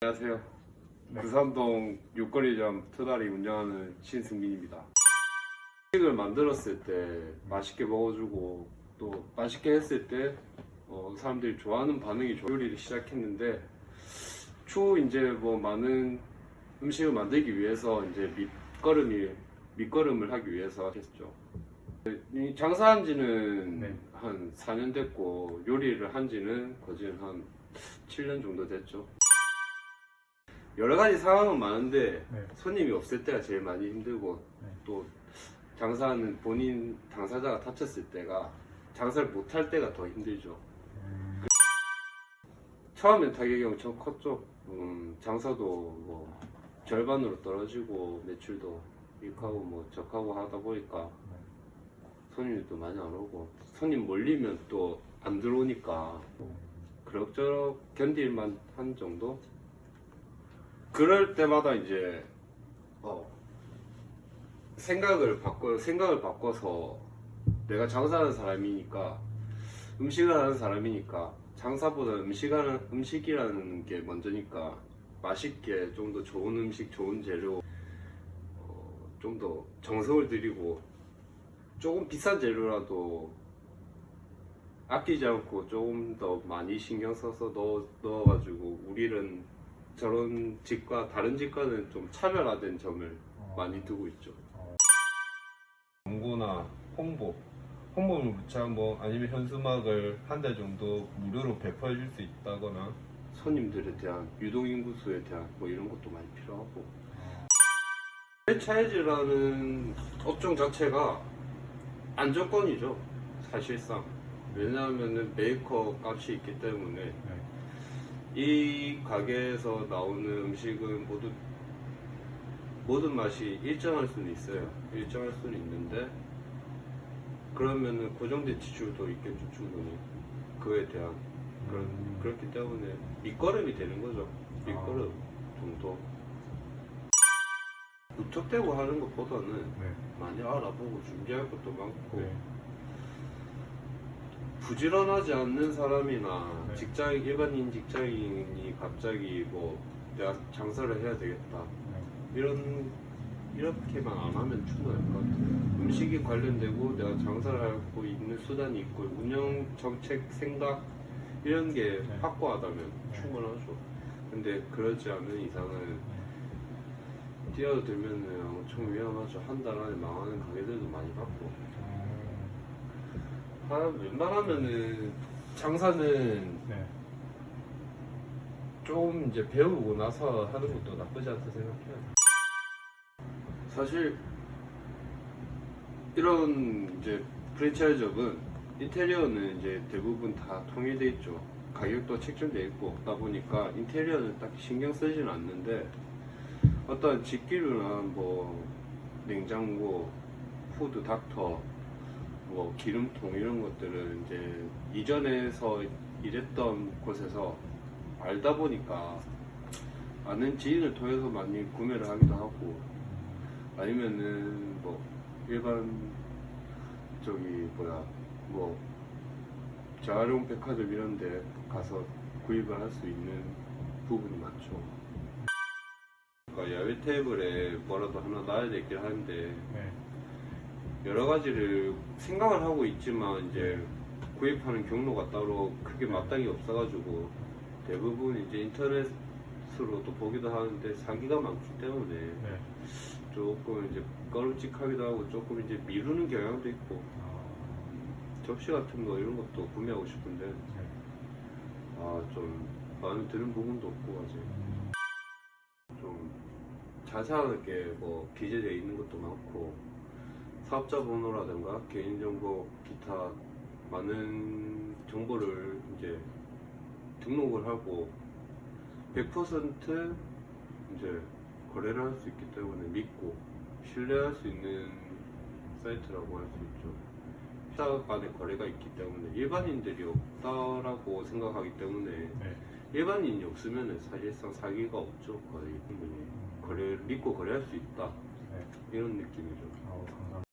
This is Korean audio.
안녕하세요. 네. 부산동 육거리점 트다리 운영하는 신승민입니다. 음식을 만들었을 때 맛있게 먹어주고 또 맛있게 했을 때 어, 사람들이 좋아하는 반응이 좋 요리를 시작했는데 추후 이제 뭐 많은 음식을 만들기 위해서 이제 밑거름이 밑거름을 하기 위해서 했죠. 이 장사한 지는 네. 한 4년 됐고 요리를 한 지는 거진 한 7년 정도 됐죠. 여러 가지 상황은 많은데 네. 손님이 없을 때가 제일 많이 힘들고 네. 또 장사하는 본인 당사자가 다쳤을 때가 장사를 못할 때가 더 힘들죠. 음, 처음엔 타격이 엄청 컸죠. 음, 장사도 뭐 절반으로 떨어지고 매출도 이익하고 뭐 적하고 하다 보니까 네. 손님도 많이 안 오고 손님 몰리면 또 안 들어오니까 그럭저럭 견딜만 한 정도? 그럴 때마다 이제 어, 생각을 바꿔 생각을 바꿔서 내가 장사하는 사람이니까 음식을 하는 사람이니까 장사보다 음식하는 음식이라는 게 먼저니까 맛있게 좀 더 좋은 음식, 좋은 재료 어, 좀 더 정성을 들이고 조금 비싼 재료라도 아끼지 않고 조금 더 많이 신경 써서 넣어, 넣어가지고 우리는 저런 집과 다른 집과는 좀 차별화된 점을 어, 많이 두고 있죠. 어, 광고나 홍보, 홍보물 부착 뭐 아니면 현수막을 한 달 정도 무료로 배포해 줄 수 있다거나. 손님들에 대한 유동인구 수에 대한 뭐 이런 것도 많이 필요하고. 어, 프랜차이즈라는 업종 자체가 안정권이죠 사실상. 왜냐하면 메이커 값이 있기 때문에 네. 이 가게에서 나오는 음식은 모두 모든 맛이 일정할 수는 있어요. 일정할 수는 있는데 그러면은 고정된 지출도 있겠죠 충분히 그에 대한 그런 음. 그렇기 때문에 밑거름이 되는 거죠. 밑거름 정도. 무턱대고 하는 것보다는 네. 많이 알아보고 준비할 것도 많고 네. 부지런하지 않는 사람이나 네. 직장 일반인 직장인이 갑자기 뭐 내가 장사를 해야 되겠다 네. 이런 이렇게만 안 하면 충분할 것 같아요. 음식이 관련되고 내가 장사를 하고 있는 수단이 있고 운영 정책 생각 이런 게 네. 확고하다면 네. 충분하죠. 근데 그러지 않은 이상은 뛰어들면은 엄청 위험하죠. 한 달 안에 망하는 가게들도 많이 봤고. 어, 한 웬만하면은 장사는 네. 좀 이제 배우고 나서 하는 것도 나쁘지 않다 생각해요. 사실 이런 이제 프랜차이즈업은 인테리어는 이제 대부분 다 통일돼 있죠. 가격도 책정돼 있고 그러다 보니까 인테리어는 딱 신경 쓰지는 않는데 어떤 집기류나 뭐 냉장고, 푸드 닥터, 뭐 기름통 이런 것들은 이제 이전에서 일했던 곳에서 알다 보니까 아는 지인을 통해서 많이 구매를 하기도 하고 아니면은 뭐 일반 저기 뭐야 뭐 재활용 백화점 이런데 가서 구입을 할 수 있는 부분이 많죠. 그러니까 야외 테이블에 뭐라도 하나 놔야 되긴 하는데 네. 여러 가지를 생각을 하고 있지만 이제 구입하는 경로가 따로 크게 마땅히 없어가지고 대부분 이제 인터넷으로 또 보기도 하는데 사기가 많기 때문에 네. 조금 이제 꺼름직하기도 하고 조금 이제 미루는 경향도 있고 어, 접시 같은 거 이런 것도 구매하고 싶은데 네. 아좀 마음에 드는 부분도 없고 아직 음, 좀 자세하게 뭐 기재되어 있는 것도 많고 사업자 번호라든가 개인정보 기타 많은 정보를 이제 등록을 하고 100% 이제 거래를 할 수 있기 때문에 믿고 신뢰할 수 있는 사이트라고 할 수 있죠. 회사 간의 거래가 있기 때문에 일반인들이 없다라고 생각하기 때문에 네. 일반인이 없으면 사실상 사기가 없죠 거의 충분히 거래 믿고 거래할 수 있다 네. 이런 느낌이죠. 어.